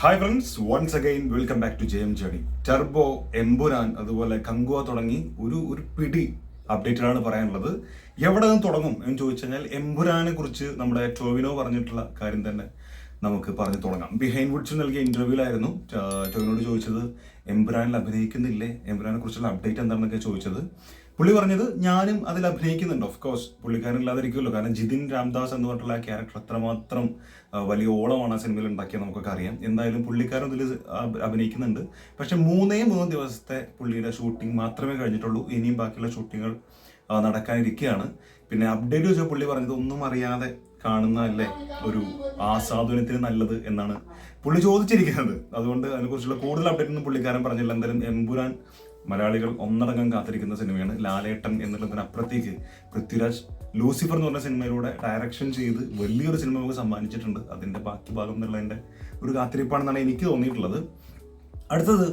Hi friends once again welcome back to J M journey Turbo Empuraan അതുപോലെ കങ്കുവ തുടങ്ങി ഒരു ഒരു പിടി അപ്ഡേറ്റുകളാണ് പറയാനുള്ളത്. എവിടെ നിന്ന് തുടങ്ങും എന്ന് ചോദിച്ചു കഴിഞ്ഞാൽ എംബുരാനെ കുറിച്ച് നമ്മുടെ ടോവിനോ പറഞ്ഞിട്ടുള്ള കാര്യം തന്നെ നമുക്ക് പറഞ്ഞു തുടങ്ങാം. ബിഹൈൻഡ് വുഡ്സ് നൽകിയ ഇന്റർവ്യൂലായിരുന്നു ടോവിനോട് ചോദിച്ചത് എംബുരാനിൽ അഭിനയിക്കുന്നില്ലേ? എംബുരാനെ കുറിച്ചുള്ള അപ്ഡേറ്റ് എന്താണെന്നൊക്കെ ചോദിച്ചത്. പുള്ളി പറഞ്ഞത് ഞാനും അതിൽ അഭിനയിക്കുന്നുണ്ട്. ഓഫ് കോഴ്സ് പുള്ളിക്കാരൻ ഇല്ലാതിരിക്കുമല്ലോ. കാരണം ജിതിൻ രാംദാസ് എന്ന് പറഞ്ഞിട്ടുള്ള ക്യാരക്ടർ അത്രമാത്രം വലിയ ഓളമാണ് ആ സിനിമയിൽ ഉണ്ടാക്കിയത് നമുക്കൊക്കെ അറിയാം എന്തായാലും പുള്ളിക്കാരൻ ഇതിൽ അഭ- അഭിനയിക്കുന്നുണ്ട്. പക്ഷെ മൂന്നേ മൂന്ന് ദിവസത്തെ പുള്ളിയുടെ ഷൂട്ടിംഗ് മാത്രമേ കഴിഞ്ഞിട്ടുള്ളൂ. ഇനിയും ബാക്കിയുള്ള ഷൂട്ടിങ്ങുകൾ നടക്കാനിരിക്കുകയാണ്. പിന്നെ അപ്ഡേറ്റ് വെച്ചാൽ പുള്ളി പറഞ്ഞത് ഒന്നും അറിയാതെ കാണുന്നതല്ലേ ഒരു ആസ്വാദനത്തിന് നല്ലത് എന്നാണ് പുള്ളി ചോദിച്ചിരിക്കുന്നത്. അതുകൊണ്ട് അതിനെക്കുറിച്ചുള്ള കൂടുതൽ അപ്ഡേറ്റ് ഒന്നും പുള്ളിക്കാരൻ പറഞ്ഞില്ല. എന്തായാലും എമ്പുരാൻ മലയാളികൾ ഒന്നടങ്കം കാത്തിരിക്കുന്ന സിനിമയാണ് ലാലേട്ടൻ എന്നുള്ളതിനപ്പുറത്തേക്ക് പൃഥ്വിരാജ് ലൂസിഫർ എന്ന് പറഞ്ഞ സിനിമയിലൂടെ ഡയറക്ഷൻ ചെയ്ത് വലിയൊരു സിനിമ നമുക്ക് സമ്മാനിച്ചിട്ടുണ്ട്. അതിന്റെ ബാക്കി ഭാഗം എന്നുള്ളതിന്റെ ഒരു കാത്തിരിപ്പാണെന്നാണ് എനിക്ക് തോന്നിയിട്ടുള്ളത്. അടുത്തത്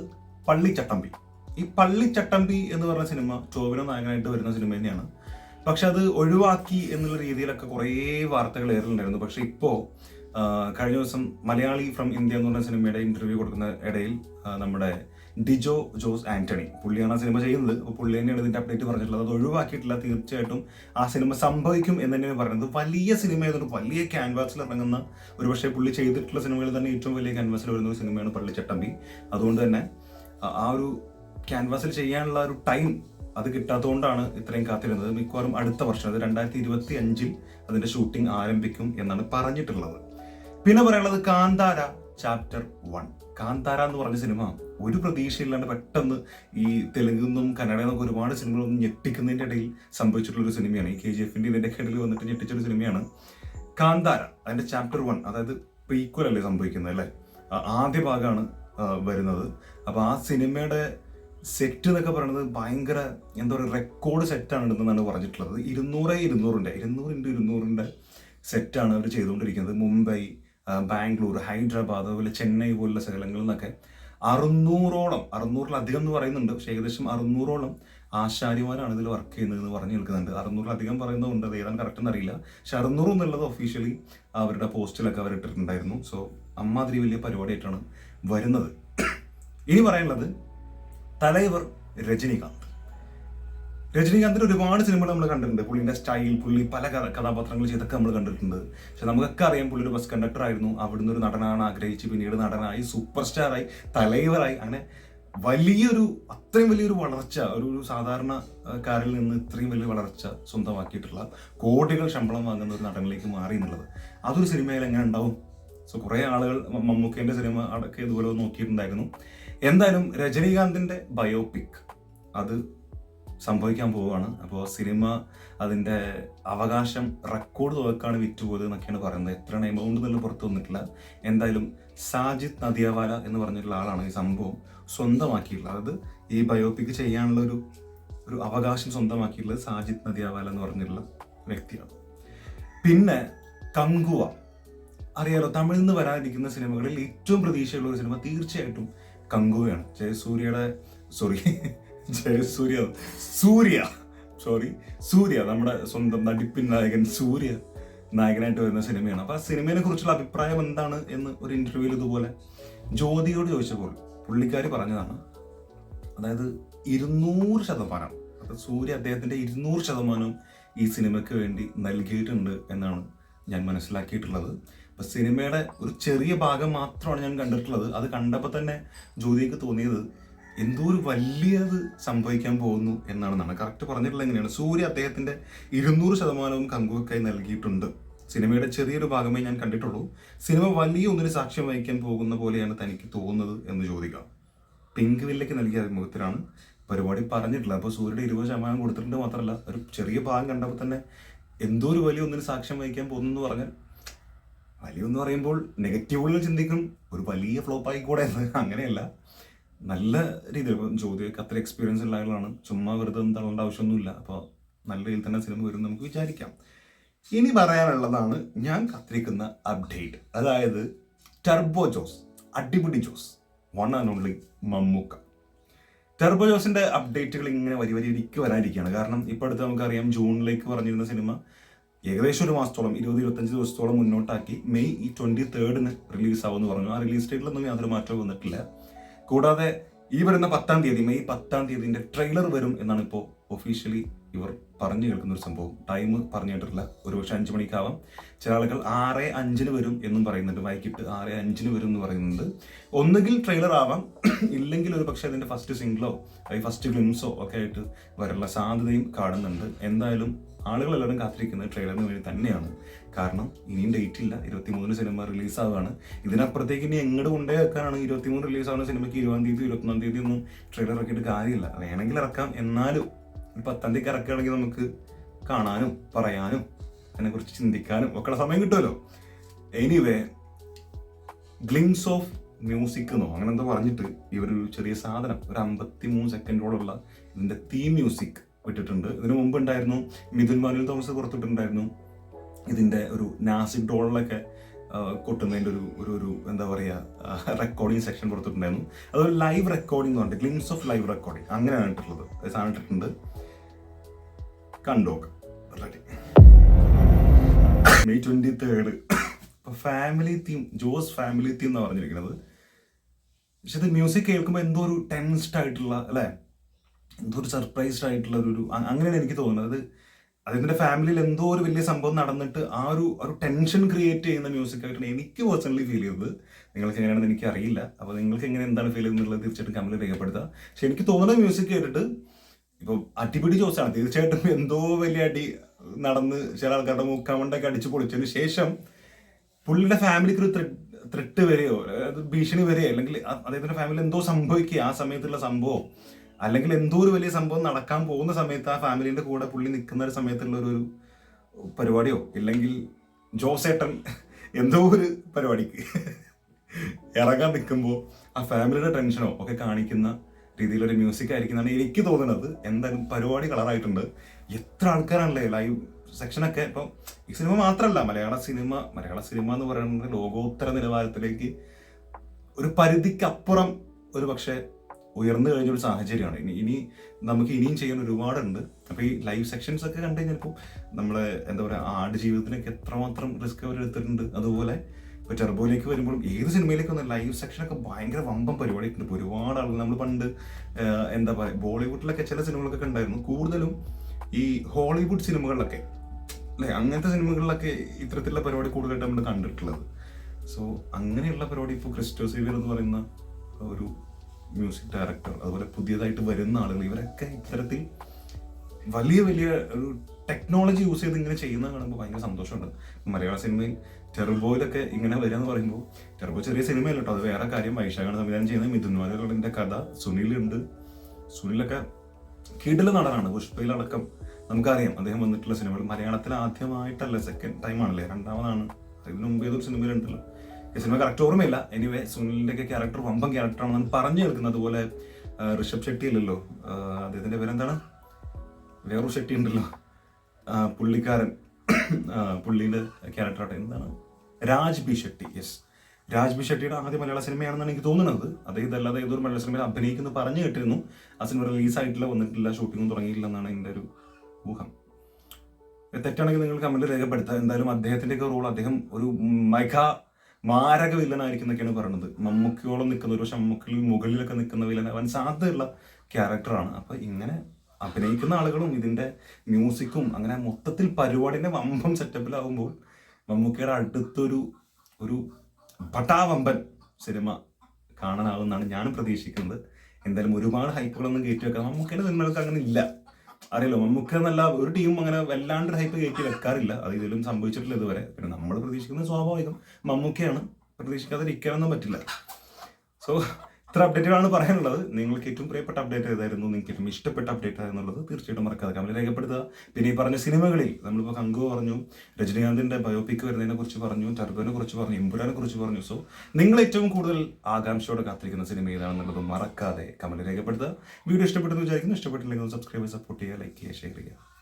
പള്ളിച്ചട്ടമ്പി. ഈ പള്ളിച്ചട്ടമ്പി എന്ന് പറഞ്ഞ സിനിമ ചോവിന നായകനായിട്ട് വരുന്ന സിനിമ തന്നെയാണ്. പക്ഷെ അത് ഒഴിവാക്കി എന്നുള്ള രീതിയിലൊക്കെ കുറേ വാർത്തകൾ ഏറിലുണ്ടായിരുന്നു. പക്ഷെ ഇപ്പോ കഴിഞ്ഞ ദിവസം മലയാളി ഫ്രം ഇന്ത്യ എന്ന് പറഞ്ഞ സിനിമയുടെ ഇന്റർവ്യൂ കൊടുക്കുന്ന ഇടയിൽ നമ്മുടെ ഡിജോ ജോസ് ആന്റണി. പുള്ളിയാണ് ആ സിനിമ ചെയ്യുന്നത്. അപ്പോൾ പുള്ളി തന്നെയാണ് ഇതിന്റെ അപ്ഡേറ്റ് പറഞ്ഞിട്ടുള്ളത്. അത് ഒഴിവാക്കിയിട്ടില്ല തീർച്ചയായിട്ടും. ആ സിനിമ സംഭവിക്കും എന്ന് തന്നെയാണ് പറയുന്നത്. വലിയ സിനിമ ആയതുകൊണ്ട് വലിയ ക്യാൻവാസിൽ ഇറങ്ങുന്ന ഒരു പക്ഷേ പുള്ളി ചെയ്തിട്ടുള്ള സിനിമകളിൽ തന്നെ ഏറ്റവും വലിയ ക്യാൻവാസിൽ വരുന്ന ഒരു സിനിമയാണ് പള്ളിച്ചട്ടമ്പി. അതുകൊണ്ട് തന്നെ ആ- ഒരു ക്യാൻവാസിൽ ചെയ്യാനുള്ള ഒരു ടൈം അത് കിട്ടാത്തതുകൊണ്ടാണ് ഇത്രയും കാത്തിരുന്നത്. മിക്കവാറും അടുത്ത വർഷം അത് രണ്ടായിരത്തി ഇരുപത്തി അഞ്ചിൽ അതിന്റെ ഷൂട്ടിംഗ് ആരംഭിക്കും എന്നാണ് പറഞ്ഞിട്ടുള്ളത്. പിന്നെ പറയാനുള്ളത് കാന്താര ചാപ്റ്റർ വൺ കാന്താര എന്ന് പറഞ്ഞ സിനിമ ഒരു പ്രതീക്ഷയില്ലാണ്ട് പെട്ടെന്ന് ഈ തെലുങ്കിൽ നിന്നും നിന്നൊക്കെ ഒരുപാട് സിനിമകളൊന്നും ഞെട്ടിക്കുന്നതിന്റെ ഇടയിൽ സംഭവിച്ചിട്ടുള്ള ഒരു സിനിമയാണ്. ഈ കെ ജി എഫിന്റെ ഇതിന്റെ ഇടയിൽ വന്നിട്ട് ഞെട്ടിച്ചൊരു സിനിമയാണ്. കാന്താര അതിന്റെ ചാപ്റ്റർ വൺ അതായത് പ്രീക്വൽ അല്ലേ സംഭവിക്കുന്നത് അല്ലേ? ആദ്യ ഭാഗമാണ് വരുന്നത്. അപ്പോൾ ആ സിനിമയുടെ സെറ്റ് എന്നൊക്കെ പറയുന്നത് ഭയങ്കര എന്താ പറയുക റെക്കോർഡ് സെറ്റാണ് ഇടുന്നതാണ് പറഞ്ഞിട്ടുള്ളത്. ഇരുന്നൂറ് ഇരുന്നൂറിന്റെ ഇരുന്നൂറ് ഇന്റു ഇരുന്നൂറിന്റെ സെറ്റാണ് അവർ ചെയ്തുകൊണ്ടിരിക്കുന്നത്. മുംബൈ ബാംഗ്ലൂർ ഹൈദരാബാദ് അതുപോലെ ചെന്നൈ പോലുള്ള സ്ഥലങ്ങളിൽ നിന്നൊക്കെ അറുന്നൂറോളം അറുന്നൂറിലധികം എന്ന് പറയുന്നുണ്ട് പക്ഷേ ഏകദേശം അറുന്നൂറോളം ആശാരിമാരാണ് ഇതിൽ വർക്ക് ചെയ്യുന്നത് എന്ന് പറഞ്ഞു നിൽക്കുന്നുണ്ട് അറുന്നൂറിലധികം പറയുന്നതുകൊണ്ട് അത് ഏതാണ് കറക്റ്റ് എന്നറിയില്ല. പക്ഷെ അറുന്നൂറ് എന്നുള്ളത് ഒഫീഷ്യലി അവരുടെ പോസ്റ്റിലൊക്കെ അവർ ഇട്ടിട്ടുണ്ടായിരുന്നു. സോ അമ്മാതിരി വലിയ പരിപാടിയായിട്ടാണ് വരുന്നത്. ഇനി പറയാനുള്ളത് തലൈവർ രജനികാന്ത്. രജനീകാന്തിന്റെ ഒരുപാട് സിനിമകൾ നമ്മൾ കണ്ടിട്ടുണ്ട്. പുള്ളിന്റെ സ്റ്റൈൽ പുള്ളി പല കഥ- കഥാപാത്രങ്ങൾ ചെയ്തൊക്കെ നമ്മൾ കണ്ടിട്ടുണ്ട്. പക്ഷെ നമുക്കൊക്കെ അറിയാം പുള്ളി ഒരു ബസ് കണ്ടക്ടർ ആയിരുന്നു അവിടുന്ന് ഒരു നടനാണ് ആഗ്രഹിച്ച് പിന്നീട് നടനായി സൂപ്പർ സ്റ്റാറായി തലൈവറായി അങ്ങനെ വലിയൊരു അത്രയും വലിയൊരു വളർച്ച ഒരു ഒരു സാധാരണ ആ, നിന്ന് ഇത്രയും വലിയ വളർച്ച സ്വന്തമാക്കിയിട്ടുള്ള കോടികൾ ശമ്പളം വാങ്ങുന്ന ഒരു നടനിലേക്ക് മാറി എന്നുള്ളത്. അതൊരു സിനിമയിൽ എങ്ങനെ ഉണ്ടാവും? സോ കുറെ ആളുകൾ മമ്മൂക്കേന്റെ സിനിമ അടക്കം ഇതുപോലെ നോക്കിയിട്ടുണ്ടായിരുന്നു. എന്തായാലും രജനീകാന്തിന്റെ ബയോപിക്. അത് സംഭവിക്കാൻ പോവുകയാണ്. അപ്പോൾ സിനിമ അതിന്റെ അവകാശം റെക്കോർഡ് തുകക്കാണ് വിറ്റുപോയത് എന്നൊക്കെയാണ് പറയുന്നത്. എത്ര എമൗണ്ട് എന്നുള്ള പുറത്തു വന്നിട്ടില്ല. എന്തായാലും സാജിദ് നദിയാവാല എന്ന് പറഞ്ഞിട്ടുള്ള ആളാണ് ഈ സംഭവം സ്വന്തമാക്കിയിട്ടുള്ളത്. അതായത് ഈ ബയോപിക് ചെയ്യാനുള്ള ഒരു ഒരു അവകാശം സ്വന്തമാക്കിയിട്ടുള്ളത് സാജിദ് നദിയാവാല എന്ന് പറഞ്ഞിട്ടുള്ള വ്യക്തിയാണ്. പിന്നെ കങ്കുവ. അറിയാലോ തമിഴിൽ നിന്ന് വരാനിരിക്കുന്ന സിനിമകളിൽ ഏറ്റവും പ്രതീക്ഷയുള്ള ഒരു സിനിമ തീർച്ചയായിട്ടും കങ്കുവയാണ്. ജയസൂര്യയുടെ സോറി ജയസൂര്യ സൂര്യ. സോറി സൂര്യ നമ്മുടെ സ്വന്തം നടിപ്പിൻ നായകൻ സൂര്യ നായകനായിട്ട് വരുന്ന സിനിമയാണ്. അപ്പൊ ആ സിനിമയെ കുറിച്ചുള്ള അഭിപ്രായം എന്താണ് എന്ന് ഒരു ഇന്റർവ്യൂവിൽ ഇതുപോലെ ജ്യോതിയോട് ചോദിച്ചപ്പോൾ പുള്ളിക്കാരി പറഞ്ഞതാണ്. അതായത് ഇരുന്നൂറ് ശതമാനം അത് സൂര്യ അദ്ദേഹത്തിന്റെ ഇരുന്നൂറ് ശതമാനവും ഈ സിനിമയ്ക്ക് വേണ്ടി നൽകിയിട്ടുണ്ട് എന്നാണ് ഞാൻ മനസ്സിലാക്കിയിട്ടുള്ളത്. അപ്പൊ സിനിമയുടെ ഒരു ചെറിയ ഭാഗം മാത്രമാണ് ഞാൻ കണ്ടിട്ടുള്ളത്. അത് കണ്ടപ്പോൾ തന്നെ ജ്യോതിക്ക് തോന്നിയത് എന്തോ ഒരു വലിയത് സംഭവിക്കാൻ പോകുന്നു എന്നാണെന്നാണ് കറക്റ്റ് പറഞ്ഞിട്ടുള്ള എങ്ങനെയാണ്? സൂര്യ അദ്ദേഹത്തിന്റെ ഇരുന്നൂറ് ശതമാനവും കങ്കുവക്കായി നൽകിയിട്ടുണ്ട്. സിനിമയുടെ ചെറിയൊരു ഭാഗമേ ഞാൻ കണ്ടിട്ടുള്ളൂ. സിനിമ വലിയ ഒന്നിന് സാക്ഷ്യം വഹിക്കാൻ പോകുന്ന പോലെയാണ് തനിക്ക് തോന്നുന്നത് എന്ന് ചോദിക്കാം. പിങ്ക് വില്ലയ്ക്ക് നൽകിയ അഭിമുഖത്തിലാണ് പരിപാടി പറഞ്ഞിട്ടില്ല അപ്പോൾ സൂര്യയുടെ ഇരുപത് ശതമാനം കൊടുത്തിട്ടുണ്ട് മാത്രമല്ല ഒരു ചെറിയ ഭാഗം കണ്ടപ്പോൾ തന്നെ എന്തോ ഒരു വലിയ ഒന്നിന് സാക്ഷ്യം വഹിക്കാൻ പോകുന്നു എന്ന് പറഞ്ഞാൽ വലിയ എന്ന് പറയുമ്പോൾ നെഗറ്റീവുകളിൽ ചിന്തിക്കും ഒരു വലിയ ഫ്ലോപ്പ് ആയിക്കൂടെ എന്ന്. അങ്ങനെയല്ല. നല്ല രീതിയിൽ ഇപ്പം ജ്യോതിക്ക് അത്ര എക്സ്പീരിയൻസ് ഉള്ള ആളാണ് ചുമ്മാ വെറുതെ ഒന്നും തള്ളേണ്ട ആവശ്യമൊന്നുമില്ല. അപ്പോൾ നല്ല രീതിയിൽ തന്നെ സിനിമ വരും നമുക്ക് വിചാരിക്കാം. ഇനി പറയാനുള്ളതാണ് ഞാൻ കത്തിരിക്കുന്ന അപ്ഡേറ്റ് അതായത് ടർബോ ജോസ് അടിപിടി Jose one and only Mammukka. Turbo ജോസിന്റെ അപ്ഡേറ്റുകൾ ഇങ്ങനെ വരി വരി ഇരിക്ക് വരാനിരിക്കുകയാണ് കാരണം ഇപ്പോൾ അടുത്ത് നമുക്കറിയാം ജൂണിലേക്ക് പറഞ്ഞിരുന്ന സിനിമ ഏകദേശം ഒരു മാസത്തോളം ഇരുപത് ഇരുപത്തഞ്ച് ദിവസത്തോളം മുന്നോട്ടാക്കി മെയ് ഈ ട്വന്റി തേർഡിന് റിലീസ് ആവുമെന്ന് പറഞ്ഞു. ആ റിലീസ് ഡേറ്റിലൊന്നും യാതൊരു മാറ്റവും വന്നിട്ടില്ല. കൂടാതെ ഈ വരുന്ന പത്താം തീയതി മെയ് പത്താം തീയതിന്റെ ട്രെയിലർ വരും എന്നാണ് ഇപ്പോൾ ഒഫീഷ്യലി ഇവർ പറഞ്ഞു കേൾക്കുന്ന ഒരു സംഭവം. ടൈം പറഞ്ഞു കേട്ടിട്ടില്ല. ഒരുപക്ഷെ അഞ്ച് മണിക്കാവാം. ചില ആളുകൾ ആറ് അഞ്ചിന് വരും എന്നും പറയുന്നുണ്ട്. വൈകിട്ട് ആറ് അഞ്ചിന് വരും എന്ന് പറയുന്നുണ്ട്. ഒന്നുകിൽ ട്രെയിലർ ആവാം. ഇല്ലെങ്കിൽ ഒരു പക്ഷേ അതിന്റെ ഫസ്റ്റ് സിംഗിളോ അല്ലെങ്കിൽ ഫസ്റ്റ് ഗ്ലിംസോ ഒക്കെ ആയിട്ട് വരാനുള്ള സാധ്യതയും കാണുന്നുണ്ട്. എന്തായാലും ആളുകളെല്ലാവരും കാത്തിരിക്കുന്നത് ട്രെയിലറിന് വേണ്ടി തന്നെയാണ്. കാരണം ഇനിയും ഡേറ്റ് ഇല്ല. ഇരുപത്തിമൂന്ന് സിനിമ റിലീസ് ആവുകയാണ് ഇതിനപ്പുറത്തേക്ക് ഇനി എങ്ങോട്ട് കൊണ്ടേ വെക്കാനാണ് ഇരുപത്തിമൂന്ന് റിലീസ് ആവുന്ന സിനിമയ്ക്ക് ഇരുപതാം തീയതി ഇരുപത്തൊന്നാം തീയതി ഒന്നും ട്രെയിലർ ഇറക്കിയിട്ട് കാര്യമില്ല. വേണമെങ്കിൽ ഇറക്കാം. എന്നാലും ഒരു പത്താം തീയതി ഇറക്കുകയാണെങ്കിൽ നമുക്ക് കാണാനും പറയാനും അതിനെക്കുറിച്ച് ചിന്തിക്കാനും ഒക്കെ സമയം കിട്ടുമല്ലോ. എനിവേ ഗ്ലിംസ് ഓഫ് മ്യൂസിക് എന്നോ അങ്ങനെ എന്തോ പറഞ്ഞിട്ട് ഇവരൊരു ചെറിയ സാധനം ഒരു അമ്പത്തി മൂന്ന് സെക്കൻഡോടുള്ള ഇതിന്റെ തീം മ്യൂസിക് വിട്ടിട്ടുണ്ട് ഇതിനു മുമ്പ് ഉണ്ടായിരുന്നു മിഥുൻ മാനുവൽ തോമസ് പുറത്തിട്ടുണ്ടായിരുന്നു ഇതിന്റെ ഒരു നാസിക് ഡോളിലൊക്കെ കൊട്ടുന്നതിന്റെ ഒരു ഒരു ഒരു എന്താ പറയുക റെക്കോർഡിംഗ് സെക്ഷൻ കൊടുത്തിട്ടുണ്ടായിരുന്നു. അതൊരു ലൈവ് റെക്കോർഡിംഗ് എന്ന് പറഞ്ഞിട്ട് ഗ്ലിംസ് ഓഫ് ലൈവ് റെക്കോർഡിംഗ് അങ്ങനെയാണ് ഇട്ടിട്ടുള്ളത്. സാധനം ഇട്ടിട്ടുണ്ട്. കണ്ടോക്ക്. Ready May twenty third family theme Jose family theme എന്നാണ് പറഞ്ഞിരിക്കുന്നത്. പക്ഷെ ഇത് മ്യൂസിക് കേൾക്കുമ്പോൾ എന്തോ ഒരു ടെൻസ്ഡ് ആയിട്ടുള്ള അല്ലേ? എന്തോ സർപ്രൈസ്ഡ് ആയിട്ടുള്ള ഒരു അങ്ങനെയാണ് എനിക്ക് തോന്നുന്നത്. അത് അതിന്റെ ഫാമിലിയിൽ എന്തോ ഒരു വലിയ സംഭവം നടന്നിട്ട് ആ ഒരു ഒരു ടെൻഷൻ ക്രിയേറ്റ് ചെയ്യുന്ന മ്യൂസിക് ആയിട്ടാണ് എനിക്ക് പേഴ്സണലി ഫീൽ ചെയ്തത്. നിങ്ങൾക്ക് എങ്ങനെയാണെന്ന് എനിക്ക് അറിയില്ല. അപ്പോൾ നിങ്ങൾക്ക് എങ്ങനെ എന്താണ് ഫീൽ ചെയ്യുന്നത് തീർച്ചയായിട്ടും കമന്റിൽ രേഖപ്പെടുത്തുക. പക്ഷെ എനിക്ക് തോന്നുന്ന മ്യൂസിക് കേട്ടിട്ട് ഇപ്പൊ അടിപിടി ചോദിച്ചാണ് തീർച്ചയായിട്ടും എന്തോ വലിയ അടി നടന്ന് ചില ആൾക്കാരുടെ മുക്കാമണ്ടൊക്കെ അടിച്ചു പൊളിച്ചതിന് ശേഷം പുള്ളിയുടെ ഫാമിലിക്ക് ഒരു ത്രെട്ട് വരെയോ ഭീഷണി വരെയോ അല്ലെങ്കിൽ അദ്ദേഹത്തിന്റെ ഫാമിലി എന്തോ സംഭവിക്കുക ആ സമയത്തുള്ള സംഭവം അല്ലെങ്കിൽ എന്തോ ഒരു വലിയ സംഭവം നടക്കാൻ പോകുന്ന സമയത്ത് ആ ഫാമിലിന്റെ കൂടെ പുള്ളി നിൽക്കുന്ന ഒരു സമയത്തുള്ള ഒരു പരിപാടിയോ? ഇല്ലെങ്കിൽ ജോസേട്ടൻ എന്തോ ഒരു പരിപാടിക്ക് ഇറങ്ങാൻ നിൽക്കുമ്പോൾ ആ ഫാമിലിയുടെ ടെൻഷനോ ഒക്കെ കാണിക്കുന്ന രീതിയിലൊരു മ്യൂസിക് ആയിരിക്കുന്നതാണ് എനിക്ക് തോന്നുന്നത്. എന്തായാലും പരിപാടി കളറായിട്ടുണ്ട് എത്ര ആൾക്കാരാണല്ലേ ലൈവ് സെക്ഷനൊക്കെ ഇപ്പം ഈ സിനിമ മാത്രമല്ല മലയാള സിനിമ മലയാള സിനിമ എന്ന് പറയുന്നത് ലോകോത്തര നിലവാരത്തിലേക്ക് ഒരു പരിധിക്കപ്പുറം ഒരു പക്ഷേ ഉയർന്നു കഴിഞ്ഞ ഒരു സാഹചര്യമാണ്. ഇനി ഇനി നമുക്ക് ഇനിയും ചെയ്യാൻ ഒരുപാടുണ്ട്. അപ്പോൾ ഈ ലൈവ് സെക്ഷൻസ് ഒക്കെ കണ്ടു കഴിഞ്ഞാൽ ഇപ്പോൾ നമ്മളെ എന്താ പറയുക ആട് ജീവിതത്തിനൊക്കെ എത്രമാത്രം റിസ്ക് അവർ എടുത്തിട്ടുണ്ട്. അതുപോലെ ഇപ്പൊ ടെർബോയിലേക്ക് വരുമ്പോൾ ഏത് സിനിമയിലേക്ക് വന്ന ലൈവ് സെക്ഷനൊക്കെ ഭയങ്കര വമ്പം പരിപാടിയിട്ടുണ്ട് ഇപ്പൊ ഒരുപാട് ആളുകൾ നമ്മൾ പണ്ട് എന്താ പറയുക ബോളിവുഡിലൊക്കെ ചില സിനിമകളൊക്കെ ഉണ്ടായിരുന്നു കൂടുതലും ഈ ഹോളിവുഡ് സിനിമകളിലൊക്കെ അല്ലെ? അങ്ങനത്തെ സിനിമകളിലൊക്കെ ഇത്തരത്തിലുള്ള പരിപാടി കൂടുതലായിട്ട് നമ്മൾ കണ്ടിട്ടുള്ളത്. സോ അങ്ങനെയുള്ള പരിപാടി ഇപ്പോൾ ക്രിസ്റ്റോ സേവിയർ എന്ന് പറയുന്ന ഒരു മ്യൂസിക് ഡയറക്ടർ അതുപോലെ പുതിയതായിട്ട് വരുന്ന ആളുകൾ ഇവരൊക്കെ ഇത്തരത്തിൽ വലിയ വലിയ ഒരു ടെക്നോളജി യൂസ് ചെയ്ത് ഇങ്ങനെ ചെയ്യുന്നത് കാണുമ്പോൾ ഭയങ്കര സന്തോഷമുണ്ട്. മലയാള സിനിമയിൽ ടെർബോയിലൊക്കെ ഇങ്ങനെ വരിക എന്ന് പറയുമ്പോൾ ടെർബോ ചെറിയ സിനിമയല്ല കേട്ടോ അത് വേറെ കാര്യം. വൈശാഖാണ് സംവിധാനം ചെയ്യുന്ന മിഥുൻ കഥ സുനിലുണ്ട്. സുനിലൊക്കെ കിടില നടനാണ് പുഷ്പയിലടക്കം നമുക്കറിയാം. അദ്ദേഹം വന്നിട്ടുള്ള സിനിമകൾ മലയാളത്തിൽ ആദ്യമായിട്ടല്ല സെക്കൻഡ് ടൈം ആണല്ലേ രണ്ടാമതാണ്. ഇതിനു മുമ്പ് ഏതൊരു സിനിമയിലുണ്ടല്ലോ ഈ സിനിമ കറക്റ്റ് ഓർമ്മയില്ല. എനിവേ സുനിലിന്റെ ഒക്കെ ക്യാരക്ടർ വമ്പൻ ക്യാരക്ടറാണെന്ന് പറഞ്ഞു കേൾക്കുന്നത് പോലെ ഋഷഭ് ഷെട്ടി ഇല്ലല്ലോ. അദ്ദേഹത്തിന്റെ പേരെന്താണ്? വേറൊരു ഷെട്ടി ഉണ്ടല്ലോ. പുള്ളിക്കാരൻ. പുള്ളിയുടെ ക്യാരക്ടറായിട്ട് എന്താണ്? Raj B Shetty. Yes Raj B ഷെട്ടിയുടെ ആദ്യ മലയാള സിനിമയാണെന്നാണ് എനിക്ക് തോന്നുന്നത്. അദ്ദേഹം ഇതല്ലാതെ ഏതൊരു മലയാള സിനിമയിൽ അഭിനയിക്കുന്നു പറഞ്ഞു കേട്ടിരുന്നു. ആ സിനിമ റിലീസ് ആയിട്ടില്ല വന്നിട്ടില്ല ഷൂട്ടിങ്ങും തുടങ്ങിയില്ല എന്നാണ് എന്റെ ഒരു ഊഹം. തെറ്റാണെങ്കിൽ നിങ്ങൾ കമന്റ് രേഖപ്പെടുത്തുക. എന്തായാലും അദ്ദേഹത്തിന്റെ ഒക്കെ റോൾ അദ്ദേഹം ഒരു മെഗാ മാരക വില്ലനായിരിക്കുന്നൊക്കെയാണ് പറയുന്നത് മമ്മൂക്കിയോളം നിൽക്കുന്ന ഒരു പക്ഷെ മമ്മൂക്കിൽ മുകളിലൊക്കെ നിൽക്കുന്ന വില്ലൻ അവൻ സാധ്യതയുള്ള ക്യാരക്ടറാണ്. അപ്പൊ ഇങ്ങനെ അഭിനയിക്കുന്ന ആളുകളും ഇതിന്റെ മ്യൂസിക്കും അങ്ങനെ മൊത്തത്തിൽ പരിപാടിന്റെ വമ്പം സെറ്റപ്പിലാവുമ്പോൾ മമ്മൂക്കയുടെ അടുത്തൊരു ഒരു പട്ടാവമ്പൻ സിനിമ കാണാനാവുമെന്നാണ് ഞാൻ പ്രതീക്ഷിക്കുന്നത്. എന്തായാലും ഒരുപാട് ഹൈപ്പുകളൊന്നും കയറ്റി വെക്കാം മമ്മൂക്കയുടെ സിനിമകൾക്ക് അങ്ങനെ ഇല്ല. അറിയാലോ മമ്മൂക്ക എന്നല്ല ഒരു ടീം അങ്ങനെ വല്ലാണ്ട് ഹൈപ്പ് കയറ്റി വെക്കാറില്ല. അത് ഇതിലും സംഭവിച്ചിട്ടില്ല ഇതുവരെ. പിന്നെ നമ്മൾ പ്രതീക്ഷിക്കുന്നത് സ്വാഭാവികം മമ്മൂക്കയാണ്. പ്രതീക്ഷിക്കാതെ ഇരിക്കാനൊന്നും പറ്റില്ല. സോ ഇത്ര അപ്ഡേറ്റുകളാണ് പറയാനുള്ളത്. നിങ്ങൾക്ക് ഏറ്റവും പ്രിയപ്പെട്ട അപ്ഡേറ്റ് ഏതായിരുന്നു? നിങ്ങൾക്ക് ഏറ്റവും ഇഷ്ടപ്പെട്ട അപ്ഡേറ്റ് ആയിരുന്നുള്ളത് തീർച്ചയായിട്ടും മറക്കാതെ കമന്റ് രേഖപ്പെടുത്തുക. പിന്നെ ഈ പറഞ്ഞ സിനിമകളിൽ നമ്മളിപ്പോൾ കങ്കു പറഞ്ഞു രജനീകാന്തിന്റെ ബയോപിക് വരുന്നതിനെ കുറിച്ച് പറഞ്ഞു ടർബോനെ കുറിച്ച് പറഞ്ഞു ഇമ്പുരാനെ കുറിച്ച് പറഞ്ഞു. സോ നിങ്ങൾ ഏറ്റവും കൂടുതൽ ആകാംക്ഷയോടെ കാത്തിരിക്കുന്ന സിനിമ ഏതാണെന്നുള്ളത് മറക്കാതെ കമന്റ് രേഖപ്പെടുത്തുക. വീഡിയോ ഇഷ്ടപ്പെട്ടെന്ന് വിചാരിക്കുന്നു. ഇഷ്ടപ്പെട്ടില്ലെങ്കിൽ സബ്സ്ക്രൈബ് സപ്പോർട്ട് ചെയ്യുക ലൈക്ക് ചെയ്യുക ഷെയർ ചെയ്യുക.